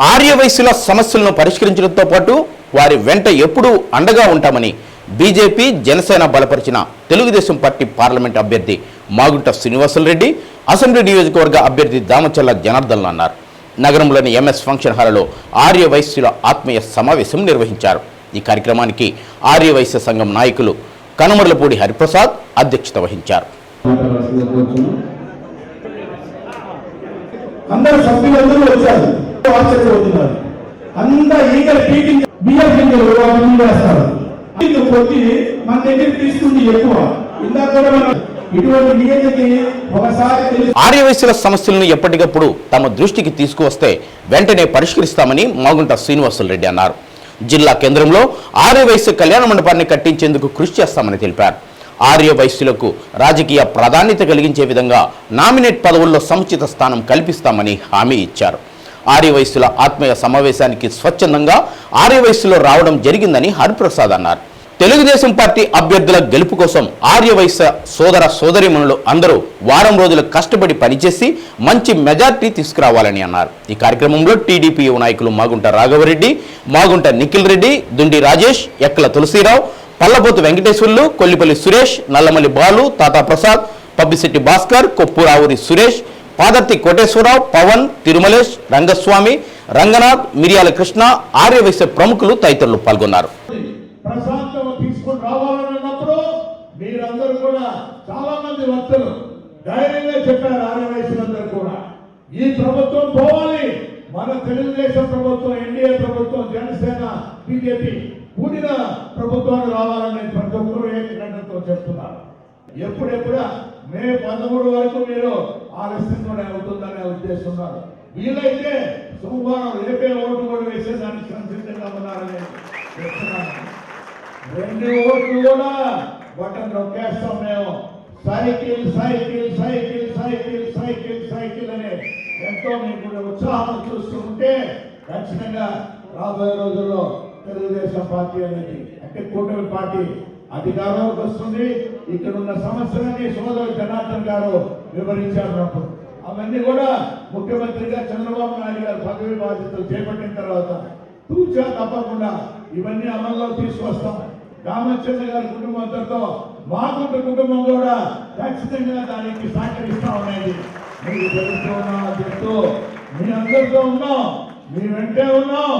ఆర్యవైశ్యుల సమస్యలను పరిష్కరించడంతో పాటు వారి వెంట ఎప్పుడూ అండగా ఉంటామని బీజేపీ జనసేన బలపరిచిన తెలుగుదేశం పార్టీ పార్లమెంట్ అభ్యర్థి మాగుంట శ్రీనివాసులరెడ్డి అసెంబ్లీ నియోజకవర్గ అభ్యర్థి దామచల్ల జనార్దన్ అన్నారు. నగరంలోని ఎంఎస్ ఫంక్షన్ హాల్లో ఆర్యవైశ్యుల ఆత్మీయ సమావేశం నిర్వహించారు. ఈ కార్యక్రమానికి ఆర్యవైశ్య సంఘం నాయకులు కనుమర్లపూడి హరిప్రసాద్ అధ్యక్షత వహించారు. అందరూ సభ్యులందరూ వచ్చారు. ఆశ్చర్యపోతున్నారు అంతా ఈగలు పీకి బియ్యం గింజలు వేస్తారు. ఇది కొద్ది మన దగ్గర తీసుకుంది ఎక్కువ. ఇందాక కూడా మనం ఆర్యవైశ్యుల సమస్యలను ఎప్పటికప్పుడు తమ దృష్టికి తీసుకువస్తే వెంటనే పరిష్కరిస్తామని మాగుంట శ్రీనివాసులరెడ్డి అన్నారు. జిల్లా కేంద్రంలో ఆర్యవైశ్య కళ్యాణ మండపాన్ని కట్టించేందుకు కృషి చేస్తామని తెలిపారు. ఆర్యవైశ్యులకు రాజకీయ ప్రాధాన్యత కలిగించే విధంగా నామినేట్ పదవుల్లో సముచిత స్థానం కల్పిస్తామని హామీ ఇచ్చారు. ఆర్యవైశ్యుల ఆత్మీయ సమావేశానికి స్వచ్ఛందంగా ఆర్యవైశ్యులు రావడం జరిగిందని హరిప్రసాద్ అన్నారు. తెలుగుదేశం పార్టీ అభ్యర్థుల గెలుపు కోసం ఆర్యవైశ్య సోదర సోదరిమణులు అందరూ వారం రోజులు కష్టపడి పనిచేసి మంచి మెజార్టీ తీసుకురావాలని అన్నారు. ఈ కార్యక్రమంలో టీడీపీ నాయకులు మాగుంట రాఘవరెడ్డి మాగుంట నిఖిల్ రెడ్డి దుండి రాజేష్ ఎక్కల తులసీరావు పల్లపోతు వెంకటేశ్వర్లు కొల్లిపల్లి సురేష్ నల్లమల్లి బాలు తాతా ప్రసాద్ పబ్బిశెట్టి భాస్కర్ కొప్పూరావురి సురేష్ పాదర్తి కోటేశ్వరరావు పవన్ తిరుమలేష్ రంగస్వామి రంగనాథ్ మిరియాల కృష్ణ ఆర్యవైశ్య ప్రముఖులు తదితరులు పాల్గొన్నారు. మీరందరూ కూడా చాలా మంది ధైర్యంగా చెప్పారు ఆర్య కూడా. ఈ ప్రభుత్వం పోవాలి. మన తెలుగుదేశం ప్రభుత్వం ఎన్డీఏ ప్రభుత్వం జనసేన బీజేపీ కూడిన ప్రభుత్వాన్ని రావాలని ప్రతి ఒక్కరూ ఏకకంఠంతో చెప్తున్నారు. ఎప్పుడెప్పుడా మే పదమూడు వరకు మీరు ఆలస్యంగానే అవుతుందనే ఉద్దేశున్నారు వీలైతే సోమవారం రేపే ఓటు కూడా వేసేదానికి సంసిద్ధంగా ఉన్నారని రెండు ఓట్లు కూడా బటన్ నొక్కేస్తాం మేము cycle cycle cycle cycle cycle cycle అనే ఎంతో మీకు కూడా ఉత్సాహం చూస్తుంటే ఖచ్చితంగా రాబోయే రోజుల్లో తెలుగుదేశం పార్టీ అనేది అంటే కూటమి పార్టీ అధికారంలోకి వస్తుంది. ఇక్కడ ఉన్న సమస్యలన్నీ సోదరు జనార్దన్ గారు వివరించారు నాకు. అవన్నీ కూడా ముఖ్యమంత్రిగా చంద్రబాబు నాయుడు గారు పదవి బాధ్యతలు చేపట్టిన తర్వాత తూచా తప్పకుండా ఇవన్నీ అమల్లో తీసుకొస్తాం. రామచంద్ర గారి కుటుంబంతో మాకు కుటుంబం కూడా ఖచ్చితంగా దానికి సహకరిస్తా ఉన్నది మీకు తెలుస్తూ ఉన్నా చెప్తూ మీ అందరితో ఉన్నాం మీ వెంటే ఉన్నాం.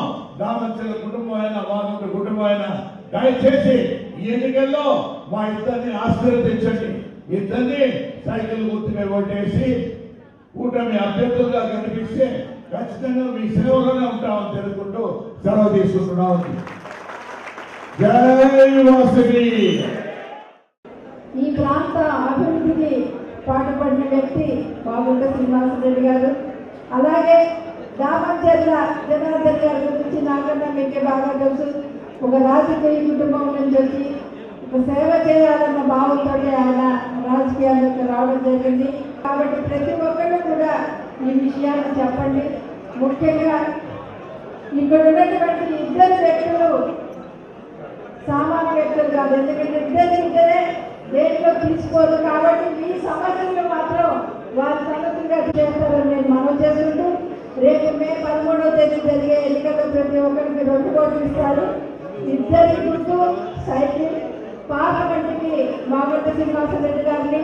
రామచంద్ర కుటుంబం అయినా మాకు కుటుంబం అయినా దయచేసి ఈ ఎన్నికల్లో మా ఇద్దరిని ఆశీర్వదించండి. ఇద్దరిని సైకిల్ గుర్తుగా ఓటేసి కూటమి అభ్యర్థులుగా కనిపిస్తే ఖచ్చితంగా మీ సేవలోనే ఉంటామని తెలుసుకుంటూ సెలవు తీసుకుంటున్నాం. జై వాసవి ఈ ప్రాంత అభివృద్ధికి పాటుపడిన వ్యక్తి బాగుంట శ్రీనివాసరెడ్డి గారు. అలాగే దామచర్ల జనార్దన్ గారి గురించి నాకన్నా మీకే బాగా తెలుసు. ఒక రాజకీయ కుటుంబం నుంచి వచ్చి ఒక సేవ చేయాలన్న భావంతో ఆయన రాజకీయాల్లోకి రావడం జరిగింది. కాబట్టి ప్రతి ఒక్కరు కూడా ఈ విషయాన్ని చెప్పండి. ముఖ్యంగా ఇక్కడ ఉన్నటువంటి ఇద్దరు వ్యక్తులు సామాన్య వ్యక్తులు కాదు. ఎందుకంటే ఇద్దరు ఇద్దరే దేంట్లో తీసుకోదు కాబట్టి మీ సమస్యలు మాత్రం వారి సమస్యలుగా చేస్తారని నేను మనం చేసుకుంటూ రేపు మే పదమూడవ తేదీ జరిగే ఎన్నికల్లో ప్రతి ఒక్కరికి రెండు కోట్లు ఇస్తారు. ఇద్దరి గుర్తు సైకిల్ పార్లమెంట్కి మాగొట్ట శ్రీనివాసరెడ్డి గారిని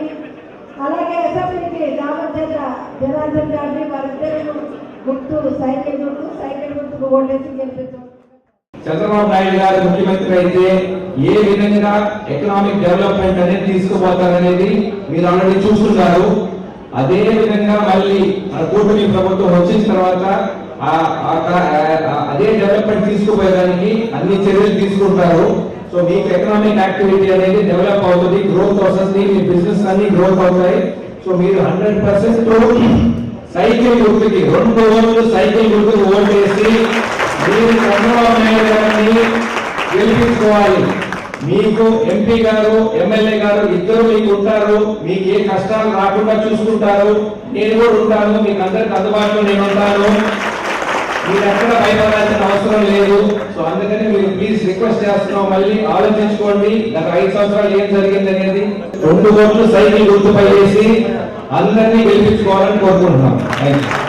అలాగే అసెంబ్లీకి రామచంద్ర జనార్దన్ గారిని వారిద్దరు గుర్తు సైకిల్ గుర్తు సైకిల్ గుర్తుకు ఓటేసి గెలిపించారు. చంద్రబాబు నాయుడు గారు ముఖ్యమంత్రి అయితే ఏ విధంగా ఎకనామిక్ డెవలప్మెంట్ అనేది తీసుకుపోతారనేది మీరు ఆల్రెడీ చూస్తున్నారు అదే విధంగా మళ్ళీ మన కూటమి ప్రభుత్వం వచ్చిన తర్వాత అదే డెవలప్మెంట్ తీసుకుపోయేదానికి అన్ని చర్యలు తీసుకుంటారు. సో మీకు ఎకనామిక్ యాక్టివిటీ అనేది డెవలప్ అవుతుంది గ్రోత్ వస్తుంది మీ బిజినెస్ అన్ని గ్రోత్ అవుతాయి. సో మీరు హండ్రెడ్ పర్సెంట్ సైకిల్ గుర్తుకి రెండు ఓట్లు సైకిల్ గుర్తుకు చేసి మీరు చంద్రబాబు నాయుడు గారిని గెలిపించుకోవాలి. మీకు ఎంపీ గారు ఎమ్మెల్యే గారు ఇద్దరు మీకు ఉంటారు. మీకు ఏ కష్టాలు రాకుండా చూసుకుంటారు. నేను కూడా ఉంటాను. మీకు అందరికి అందుబాటులో నేను ఉంటాను. మీరు ఎక్కడ భయపడాల్సిన అవసరం లేదు. సో అందుకని మీరు ప్లీజ్ రిక్వెస్ట్ చేస్తున్నాం. మళ్ళీ ఆలోచించుకోండి. గత ఐదు సంవత్సరాలు ఏం జరిగింది అనేది రెండు కోట్లు సైకిల్ గుర్తుపై వేసి అందరినీ గెలిపించుకోవాలని కోరుకుంటున్నాం. థ్యాంక్ యూ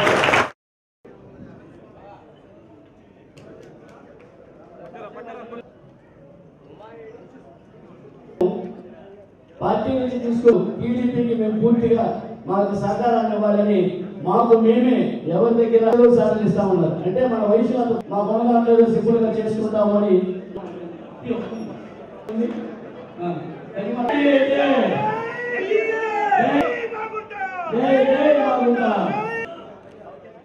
పార్టీ నుంచి తీసుకుని టీడీపీకి మేము పూర్తిగా మాకు సహకారాన్ని ఇవ్వాలని మాకు మేమే ఎవరి దగ్గర సాధనిస్తా ఉన్నారు. అంటే మన వయసు మా కొనగానే సింపుల్గా చేసుకుంటామని